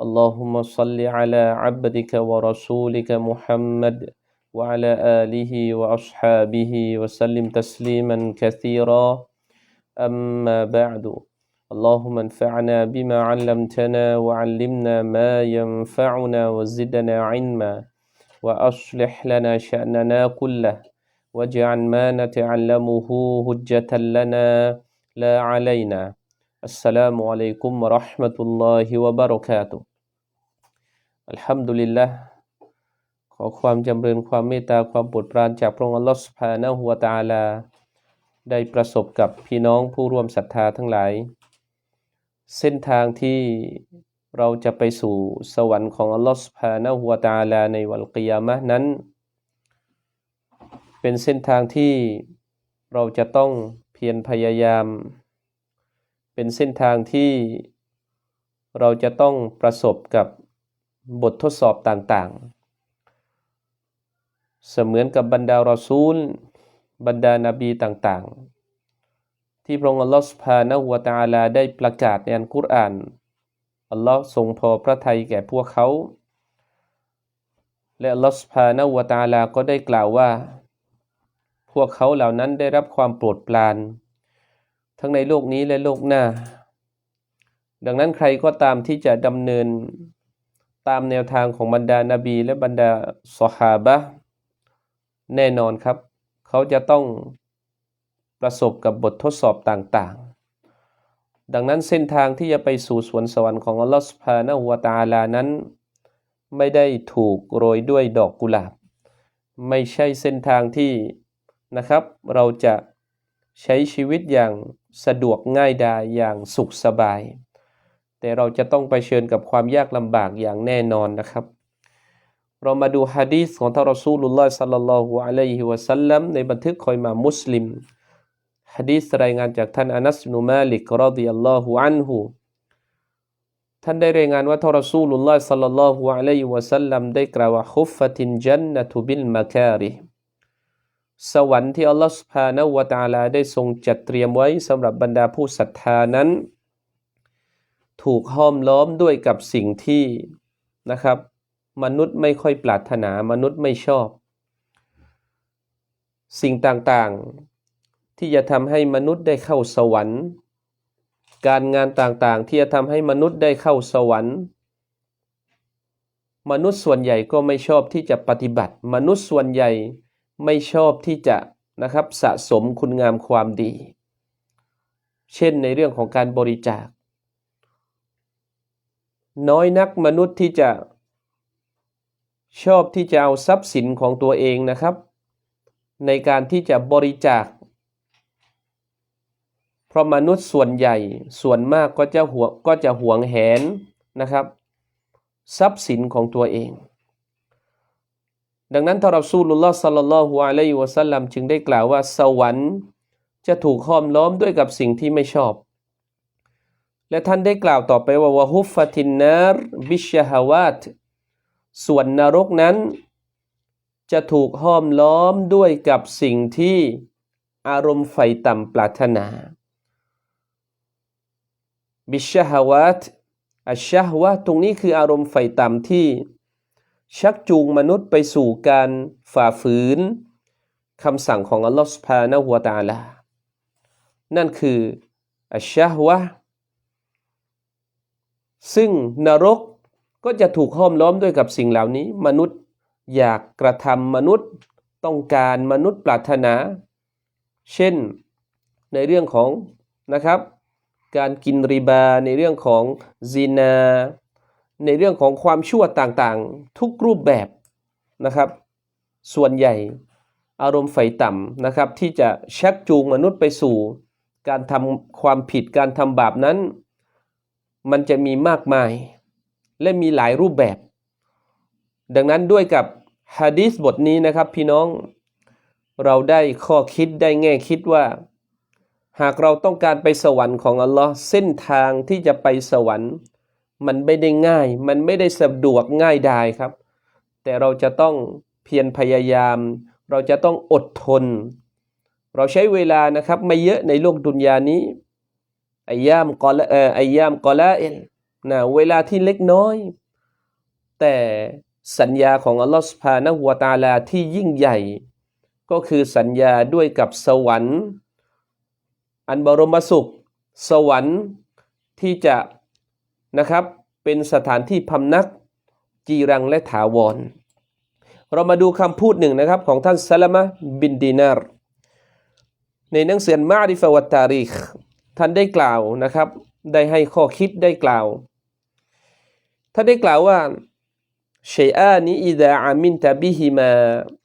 اللهم صل على عبدك ورسولك محمد وعلى آله وأصحابه وسلم تسليما كثيرا. أما بعد اللهم انفعنا بما علمتنا وعلمنا ما ينفعنا وزدنا علما وأصلح لنا شأننا كله واجعل ما نتعلمه هجة لنا لا علينا. السلام عليكم ورحمة الله وبركاته. อัลฮัมดุลิลละขอความจำเริญความเมตตาความโปรดปรานจากพระองค์อัลลอฮฺสุภานะฮุวตาลา ได้ประสบกับพี่น้องผู้ร่วมศรัทธาทั้งหลาย เส้นทางที่เราจะไปสู่สวรรค์ของอัลลอฮฺสุภานะฮุวตาลาในวันกิยามะนั้น เป็นเส้นทางที่เราจะต้องเพียรพยายาม เป็นเส้นทางที่เราจะต้องประสบกับ บททดสอบต่างๆ เสมือนกับบรรดารอซูล บรรดานาบีต่างๆ ที่พระองค์อัลลอฮฺสุภานะฮุวตาลาได้ประกาศในอันกุรอานอัลลอฮ์ทรงพอพระทัยแก่พวกเขา และอัลลอฮฺสุภานะฮุวตาลาก็ได้กล่าวว่า พวกเขาเหล่านั้นได้รับความโปรดปราน ทั้งในโลกนี้และโลกหน้า ดังนั้นใครก็ตามที่จะดำเนิน ตามแนวทางของบรรดานาบี และบรรดาสหาบะแน่นอนครับ เขาจะต้องประสบกับบททดสอบต่างๆ ดังนั้นเส้นทางที่จะไปสู่สวนสวรรค์ของอัลลอฮฺสุภานะฮุวตาลานั้น ไม่ได้ถูกโรยด้วยดอกกุหลาบ ไม่ใช่เส้นทางที่นะครับ เราจะใช้ชีวิตอย่างสะดวกง่ายดายอย่างสุขสบาย แต่เราจะต้องไปเชิญกับความยากลำบากอย่างแน่นอนนะครับ เรามาดูฮะดีษของท่านรอซูลุลลอฮ์สัลลัลลอฮุอะลัยฮิวะสัลลัมในบันทึกคอยมามุสลิมฮะดีษรายงานจากท่านอานัสนุมาลิกรอดิยัลลอฮุอันฮุท่านได้รายงานว่าท่านรอซูลุลลอฮ์สัลลัลลอฮุอะลัยฮิวะสัลลัมได้กล่าวว่าคุฟฟตินจันนตุบิลมาคาริสวรรค์ที่อัลลอฮ์สุภานะวะตาลาได้ทรงจัดเตรียมไว้สำหรับบรรดาผู้ศรัทธานั้น ถูกห้อมล้อมด้วยกับสิ่งที่นะครับ มนุษย์ไม่ค่อยปรารถนามนุษย์ไม่ชอบ สิ่งต่างๆ ที่จะทำให้มนุษย์ได้เข้าสวรรค์ การงานต่างๆ ที่จะทำให้มนุษย์ได้เข้าสวรรค์ มนุษย์ส่วนใหญ่ก็ไม่ชอบที่จะปฏิบัติ มนุษย์ส่วนใหญ่ไม่ชอบที่จะนะครับสะสมคุณงามความดี เช่นในเรื่องของการบริจาค น้อยนักมนุษย์ที่จะชอบที่จะเอาทรัพย์สินของตัวเองนะครับ ในการที่จะบริจาค เพราะมนุษย์ส่วนใหญ่ส่วนมากก็จะหวก็จะหวงแหนนะครับ ทรัพย์สินของตัวเอง ดังนั้นทานรอซูลุลลอฮ์สัลลัลลอฮุอะลัยฮิวะสัลลัมจึงได้กล่าวว่าสวรรค์จะถูกห้อมล้อมด้วยกับสิ่งที่ไม่ชอบ และท่านได้กล่าวต่อไปว่าวะฮุฟฟตินนารบิชฮาวาตส่วนนรกนั้น จะถูกห้อมล้อมด้วยกับสิ่งที่อารมณ์ไฟต่ำปรารถนาบิชฮาวาตอัชฮวะตรงนี้คืออารมณ์ไฟต่ำที่ ชักจูงมนุษย์ไปสู่การฝ่าฝืนคำสั่งของอัลลอฮฺสุภาณหัวตาลา นั่นคืออัชฮวะ ซึ่งนรกก็จะถูกห้อมล้อมด้วยกับสิ่งเหล่านี้ มนุษย์อยากกระทำมนุษย์ต้องการมนุษย์ปรารถนา เช่นในเรื่องของนะครับ การกินริบาในเรื่องของซีนา ในเรื่องของความชั่วต่างๆ ทุกรูปแบบนะครับ ส่วนใหญ่อารมณ์ไฟต่ำนะครับ ที่จะชักจูงมนุษย์ไปสู่ การทำความผิดการทำบาปนั้น มันจะมีมากมาย และมีหลายรูปแบบ ดังนั้นด้วยกับฮะดีษบทนี้นะครับ พี่น้องเราได้ข้อคิดได้แง่คิดว่า หากเราต้องการไปสวรรค์ของอัลลอฮ์เส้นทางที่จะไปสวรรค์ มันไม่ได้ง่าย มันไม่ได้สะดวกง่ายดายครับ แต่เราจะต้องเพียรพยายาม เราจะต้องอดทน เราใช้เวลานะครับไม่เยอะในโลกดุนยานี้ อายามกอละเอ่ออายามกอละเอลนะเวลาที่เล็กน้อย แต่สัญญาของอัลลอฮฺสุภานะหัวตาลาที่ยิ่งใหญ่ ก็คือสัญญาด้วยกับสวรรค์ อันบรมสุข สวรรค์ที่จะนะครับเป็นสถานที่พำนักจีรังและถาวร เรามาดูคำพูดหนึ่งนะครับของท่านซาลามะบินดีนารในหนังสือมาริฟวัตตาริค ท่านได้กล่าวนะครับ ได้ให้ข้อคิดได้กล่าวท่านได้กล่าวว่าชัยอานี้อิดะอามินตะบิฮิมา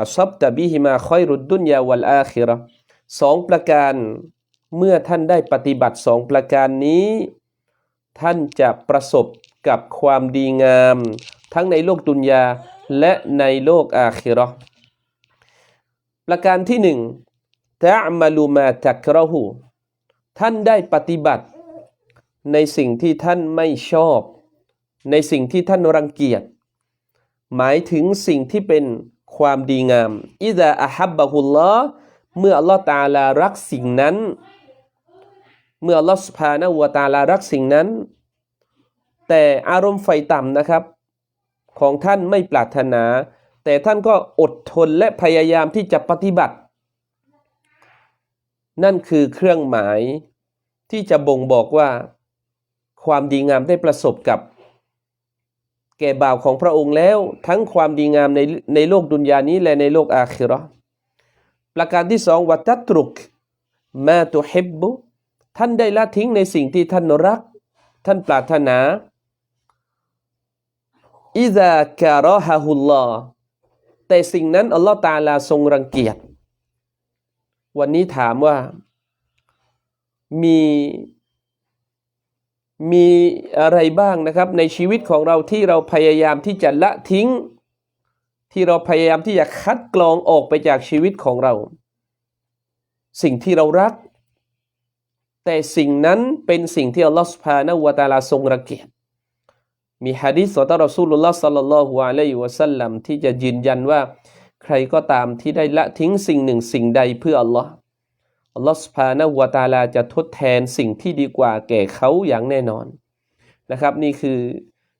อัซับตะบิฮิมาคอยรุดดุนยาวัลอาคิระสองประการเมื่อท่านได้ปฏิบัติสองประการนี้ ท่านจะประสบกับความดีงาม ทั้งในโลกดุนยาและในโลกอาคิระประการที่หนึ่งตะมาลูมาตักรหู ท่านได้ปฏิบัติในสิ่งที่ท่านไม่ชอบ ในสิ่งที่ท่านรังเกียจ หมายถึงสิ่งที่เป็นความดีงามอิดะอะฮับบะฮุลลอเมื่ออัลลอฮ์ตาลารักสิ่งนั้น เมื่ออัลลอฮ์สุภานะวตาลารักสิ่งนั้น แต่อารมณ์ไฟต่ำนะครับ ของท่านไม่ปรารถนา แต่ท่านก็อดทนและพยายามที่จะปฏิบัติ นั่นคือเครื่องหมายที่จะบ่งบอกว่าความดีงามได้ประสบกับ แก่บ่าวของพระองค์แล้ว ทั้งความดีงามในในโลกดุนยานี้และในโลกอาคิราะห์ประการที่สองวัตตรุกมาตุฮิบบุท่านได้ละทิ้งในสิ่งที่ท่านรัก ท่านปรารถนาอิซาการะฮะฮุลลอแต่สิ่งนั้นอัลลอฮ์ตาลาทรงรังเกียจ วันนี้ถามว่ามีมีอะไรบ้างนะครับ ในชีวิตของเราที่เราพยายามที่จะละทิ้ง ที่เราพยายามที่จะคัดกรองออกไปจากชีวิตของเรา สิ่งที่เรารัก แต่สิ่งนั้นเป็นสิ่งที่อัลลอฮฺสุภาณวตาลาทรงรังเกียจมีฮะดิษของท่านรอซูลุลลอฮ์สัลลัลลอฮุอะลัยฮิวะสัลลัมที่จะยืนยันว่า รก็ตามที่ได้ละทิ้งสิ่งหนึ่งสิ่งใดเพื่ออัลลอฮ์อัลลอฮฺสุภาณวตาลาจะทดแทนสิ่งที่ดีกว่าแก่เขาอย่างแน่นอนนะครับ นี่คือ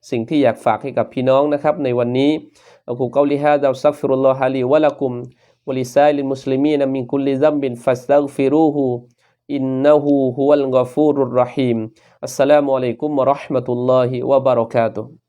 สิ่งที่อยากฝากให้กับพี่น้องนะครับ ในวันนี้อักูกาลิฮะดาสักฟิรุลลอฮะลีวะลักุมวะลิซาลิมุสลิมีนมินคุลิซัมบินฟัสตักฟิรูฮูอินนะฮูฮุวัลกอฟูรุรรหีมอัสสลามุอะลัยกุมวะเราะห์มะตุลลอฮิวะบะเราะกาตุฮ์